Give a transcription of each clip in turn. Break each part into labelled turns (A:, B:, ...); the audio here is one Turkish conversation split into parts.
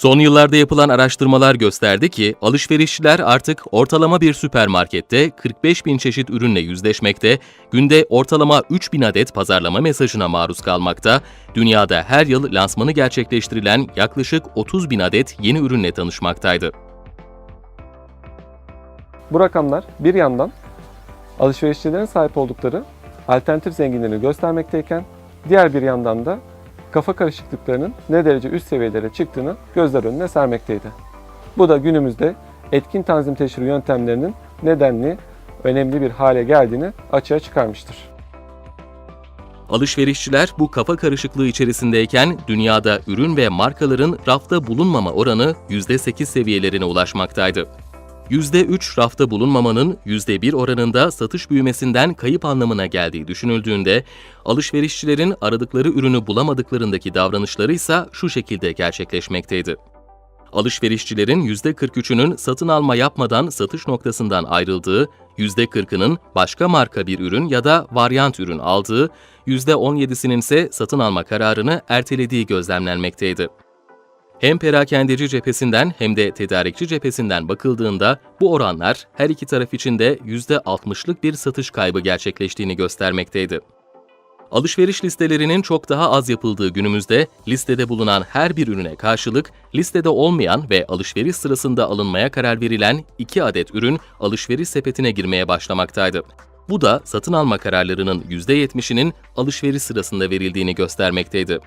A: Son yıllarda yapılan araştırmalar gösterdi ki alışverişçiler artık ortalama bir süpermarkette 45 bin çeşit ürünle yüzleşmekte, günde ortalama 3 bin adet pazarlama mesajına maruz kalmakta, dünyada her yıl lansmanı gerçekleştirilen yaklaşık 30 bin adet yeni ürünle tanışmaktaydı.
B: Bu rakamlar bir yandan alışverişçilerin sahip oldukları alternatif zenginliğini göstermekteyken diğer bir yandan da kafa karışıklıklarının ne derece üst seviyelere çıktığını gözler önüne sermekteydi. Bu da günümüzde etkin tanzim teşhiri yöntemlerinin nedenli önemli bir hale geldiğini açığa çıkarmıştır.
A: Alışverişçiler bu kafa karışıklığı içerisindeyken dünyada ürün ve markaların rafta bulunmama oranı %8 seviyelerine ulaşmaktaydı. %3 rafta bulunmamanın %1 oranında satış büyümesinden kayıp anlamına geldiği düşünüldüğünde, alışverişçilerin aradıkları ürünü bulamadıklarındaki davranışları ise şu şekilde gerçekleşmekteydi. Alışverişçilerin %43'ünün satın alma yapmadan satış noktasından ayrıldığı, %40'ının başka marka bir ürün ya da varyant ürün aldığı, %17'sinin ise satın alma kararını ertelediği gözlemlenmekteydi. Hem perakendeci cephesinden hem de tedarikçi cephesinden bakıldığında bu oranlar her iki taraf için de %60'lık bir satış kaybı gerçekleştiğini göstermekteydi. Alışveriş listelerinin çok daha az yapıldığı günümüzde listede bulunan her bir ürüne karşılık listede olmayan ve alışveriş sırasında alınmaya karar verilen 2 adet ürün alışveriş sepetine girmeye başlamaktaydı. Bu da satın alma kararlarının %70'inin alışveriş sırasında verildiğini göstermekteydi.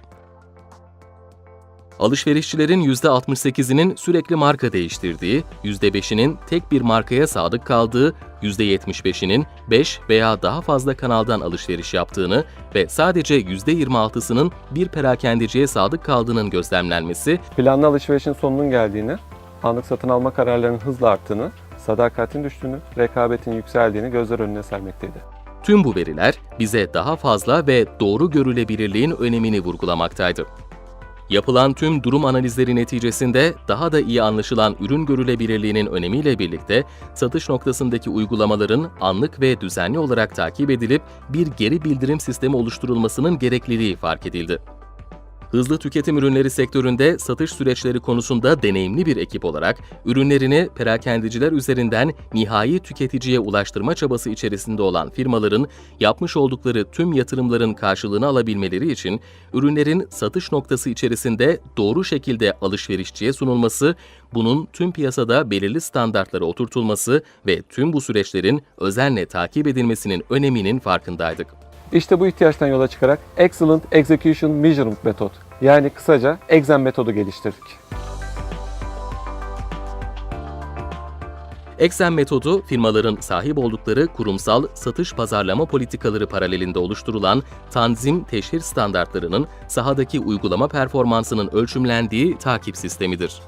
A: Alışverişçilerin %68'inin sürekli marka değiştirdiği, %5'inin tek bir markaya sadık kaldığı, %75'inin 5 veya daha fazla kanaldan alışveriş yaptığını ve sadece %26'sının bir perakendeciye sadık kaldığının gözlemlenmesi,
B: Planlı alışverişin sonunun geldiğini, anlık satın alma kararlarının hızla arttığını, sadakatin düştüğünü, rekabetin yükseldiğini gözler önüne sermekteydi.
A: tüm bu veriler bize daha fazla ve doğru görülebilirliğin önemini vurgulamaktaydı. Yapılan tüm durum analizleri neticesinde daha da iyi anlaşılan ürün görülebilirliğinin önemiyle birlikte satış noktasındaki uygulamaların anlık ve düzenli olarak takip edilip bir geri bildirim sistemi oluşturulmasının gerekliliği fark edildi. Hızlı tüketim ürünleri sektöründe satış süreçleri konusunda deneyimli bir ekip olarak ürünlerini perakendiciler üzerinden nihai tüketiciye ulaştırma çabası içerisinde olan firmaların yapmış oldukları tüm yatırımların karşılığını alabilmeleri için ürünlerin satış noktası içerisinde doğru şekilde alışverişçiye sunulması, bunun tüm piyasada belirli standartlara oturtulması ve tüm bu süreçlerin özenle takip edilmesinin öneminin farkındaydık.
B: İşte bu ihtiyaçtan yola çıkarak Excellent Execution Measurement Method yani kısaca EXAM metodu geliştirdik.
A: Exxen metodu, firmaların sahip oldukları kurumsal satış pazarlama politikaları paralelinde oluşturulan tanzim teşhir standartlarının sahadaki uygulama performansının ölçümlendiği takip sistemidir.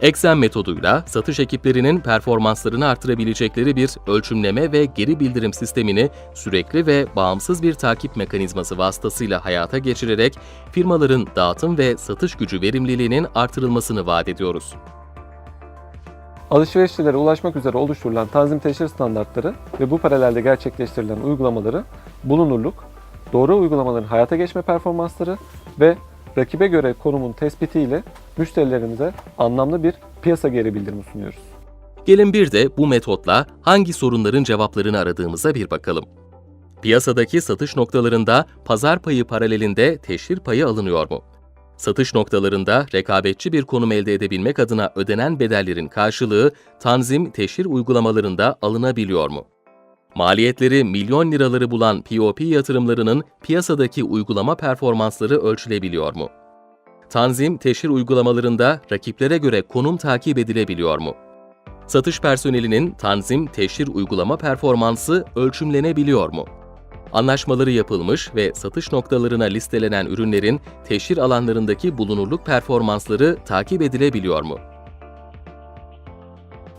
A: Exxen metoduyla satış ekiplerinin performanslarını artırabilecekleri bir ölçümleme ve geri bildirim sistemini sürekli ve bağımsız bir takip mekanizması vasıtasıyla hayata geçirerek firmaların dağıtım ve satış gücü verimliliğinin artırılmasını vaat ediyoruz.
B: Alışverişçilere ulaşmak üzere oluşturulan tanzim teşhir standartları ve bu paralelde gerçekleştirilen uygulamaları bulunurluk, doğru uygulamaların hayata geçme performansları ve rakibe göre konumun tespitiyle müşterilerimize anlamlı bir piyasa geri bildirimi sunuyoruz.
A: Gelin bir de bu metotla hangi sorunların cevaplarını aradığımıza bir bakalım. Piyasadaki satış noktalarında pazar payı paralelinde teşhir payı alınıyor mu? Satış noktalarında rekabetçi bir konum elde edebilmek adına ödenen bedellerin karşılığı tanzim teşhir uygulamalarında alınabiliyor mu? Maliyetleri milyon liraları bulan POP yatırımlarının piyasadaki uygulama performansları ölçülebiliyor mu? Tanzim teşhir uygulamalarında rakiplere göre konum takip edilebiliyor mu? Satış personelinin tanzim teşhir uygulama performansı ölçümlenebiliyor mu? Anlaşmaları yapılmış ve satış noktalarına listelenen ürünlerin teşhir alanlarındaki bulunurluk performansları takip edilebiliyor mu?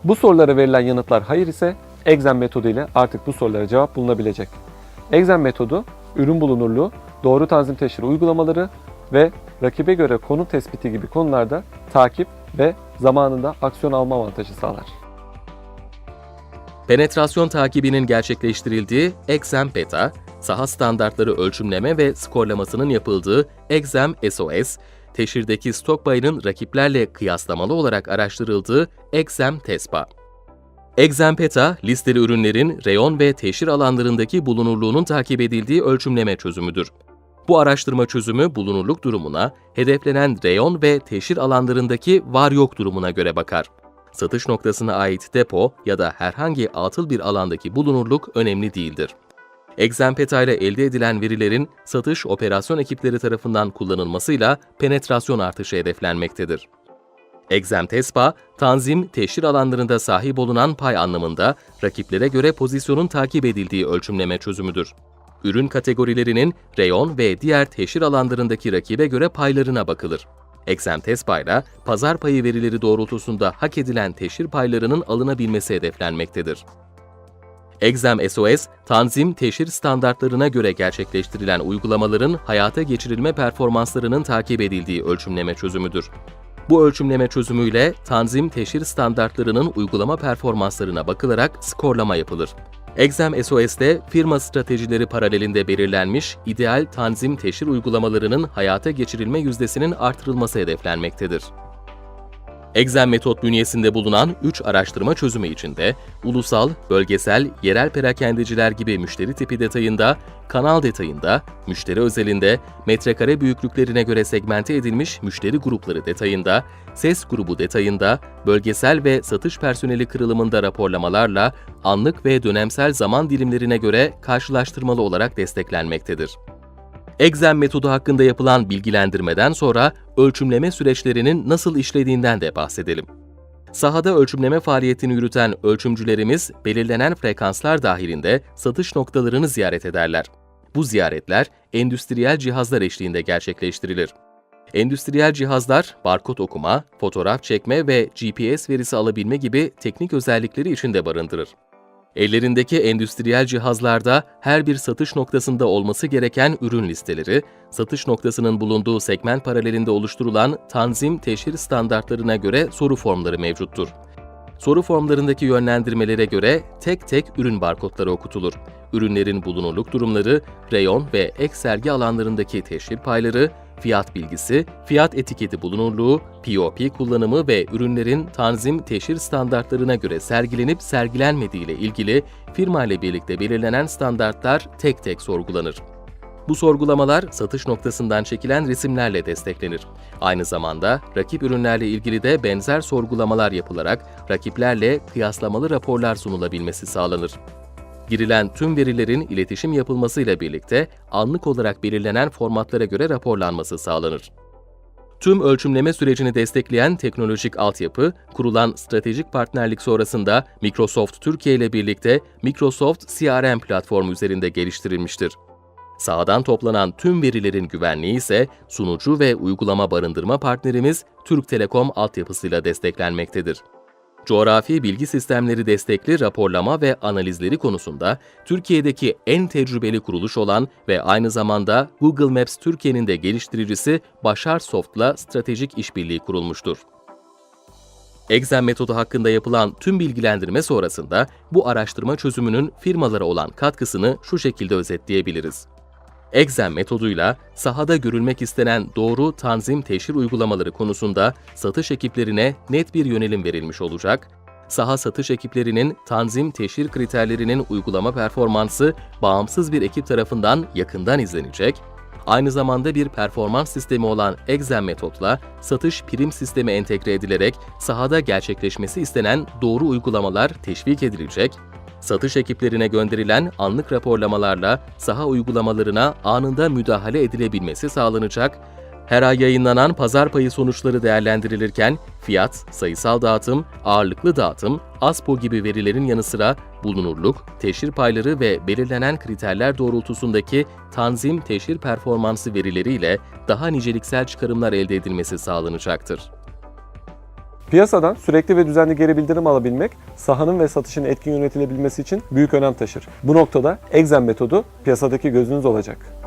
B: Bu sorulara verilen yanıtlar hayır ise EXAM metodu ile artık bu sorulara cevap bulunabilecek. EXAM metodu, ürün bulunurluğu, doğru tanzim teşhir uygulamaları ve rakibe göre konu tespiti gibi konularda takip ve zamanında aksiyon alma avantajı sağlar.
A: Penetrasyon takibinin gerçekleştirildiği Exam Beta, saha standartları ölçümleme ve skorlamasının yapıldığı Exam SOS, teşhirdeki stok payının rakiplerle kıyaslamalı olarak araştırıldığı Exam TESPA. Exampeta, listeli ürünlerin reyon ve teşhir alanlarındaki bulunurluğunun takip edildiği ölçümleme çözümüdür. Bu araştırma çözümü bulunurluk durumuna, hedeflenen reyon ve teşhir alanlarındaki var-yok durumuna göre bakar. Satış noktasına ait depo ya da herhangi atıl bir alandaki bulunurluk önemli değildir. Exampeta ile elde edilen verilerin satış operasyon ekipleri tarafından kullanılmasıyla penetrasyon artışı hedeflenmektedir. Examtespa, tanzim, teşhir alanlarında sahip olunan pay anlamında rakiplere göre pozisyonun takip edildiği ölçümleme çözümüdür. Ürün kategorilerinin reyon ve diğer teşhir alanlarındaki rakibe göre paylarına bakılır. Examtespa ile pazar payı verileri doğrultusunda hak edilen teşhir paylarının alınabilmesi hedeflenmektedir. Exam SOS, tanzim teşhir standartlarına göre gerçekleştirilen uygulamaların hayata geçirilme performanslarının takip edildiği ölçümleme çözümüdür. Bu ölçümleme çözümüyle tanzim teşhir standartlarının uygulama performanslarına bakılarak skorlama yapılır. Exam SOS'te firma stratejileri paralelinde belirlenmiş ideal tanzim teşhir uygulamalarının hayata geçirilme yüzdesinin artırılması hedeflenmektedir. Exam metot bünyesinde bulunan 3 araştırma çözümü içinde ulusal, bölgesel, yerel perakendeciler gibi müşteri tipi detayında, kanal detayında, müşteri özelinde, metrekare büyüklüklerine göre segmente edilmiş müşteri grupları detayında, ses grubu detayında, bölgesel ve satış personeli kırılımında raporlamalarla anlık ve dönemsel zaman dilimlerine göre karşılaştırmalı olarak desteklenmektedir. Exam metodu hakkında yapılan bilgilendirmeden sonra ölçümleme süreçlerinin nasıl işlediğinden de bahsedelim. Sahada ölçümleme faaliyetini yürüten ölçümcülerimiz belirlenen frekanslar dahilinde satış noktalarını ziyaret ederler. Bu ziyaretler endüstriyel cihazlar eşliğinde gerçekleştirilir. Endüstriyel cihazlar barkod okuma, fotoğraf çekme ve GPS verisi alabilme gibi teknik özellikleri içinde barındırır. Ellerindeki endüstriyel cihazlarda her bir satış noktasında olması gereken ürün listeleri, satış noktasının bulunduğu segment paralelinde oluşturulan tanzim teşhir standartlarına göre soru formları mevcuttur. Soru formlarındaki yönlendirmelere göre tek tek ürün barkodları okutulur. Ürünlerin bulunurluk durumları, reyon ve ek sergi alanlarındaki teşhir payları, fiyat bilgisi, fiyat etiketi bulunurluğu, POP kullanımı ve ürünlerin tanzim teşhir standartlarına göre sergilenip sergilenmediği ile ilgili firma ile birlikte belirlenen standartlar tek tek sorgulanır. Bu sorgulamalar satış noktasından çekilen resimlerle desteklenir. Aynı zamanda rakip ürünlerle ilgili de benzer sorgulamalar yapılarak rakiplerle kıyaslamalı raporlar sunulabilmesi sağlanır. Girilen tüm verilerin iletişim yapılmasıyla birlikte anlık olarak belirlenen formatlara göre raporlanması sağlanır. Tüm ölçümleme sürecini destekleyen teknolojik altyapı, kurulan stratejik partnerlik sonrasında Microsoft Türkiye ile birlikte Microsoft CRM platformu üzerinde geliştirilmiştir. Sahadan toplanan tüm verilerin güvenliği ise sunucu ve uygulama barındırma partnerimiz Türk Telekom altyapısıyla desteklenmektedir. Coğrafi bilgi sistemleri destekli raporlama ve analizleri konusunda Türkiye'deki en tecrübeli kuruluş olan ve aynı zamanda Google Maps Türkiye'nin de geliştiricisi Başar Soft'la stratejik işbirliği kurulmuştur. Exam metodu hakkında yapılan tüm bilgilendirme sonrasında bu araştırma çözümünün firmalara olan katkısını şu şekilde özetleyebiliriz. Exam metoduyla sahada görülmek istenen doğru tanzim teşhir uygulamaları konusunda satış ekiplerine net bir yönelim verilmiş olacak. Saha satış ekiplerinin tanzim teşhir kriterlerinin uygulama performansı bağımsız bir ekip tarafından yakından izlenecek. Aynı zamanda bir performans sistemi olan Exam metotla satış prim sistemi entegre edilerek sahada gerçekleşmesi istenen doğru uygulamalar teşvik edilecek Satış ekiplerine gönderilen anlık raporlamalarla saha uygulamalarına anında müdahale edilebilmesi sağlanacak. Her ay yayınlanan pazar payı sonuçları değerlendirilirken fiyat, sayısal dağıtım, ağırlıklı dağıtım, ASPO gibi verilerin yanı sıra bulunurluk, teşhir payları ve belirlenen kriterler doğrultusundaki tanzim teşhir performansı verileriyle daha niceliksel çıkarımlar elde edilmesi sağlanacaktır.
B: Piyasadan sürekli ve düzenli geri bildirim alabilmek, sahanın ve satışın etkin yönetilebilmesi için büyük önem taşır. Bu noktada Exam metodu piyasadaki gözünüz olacak.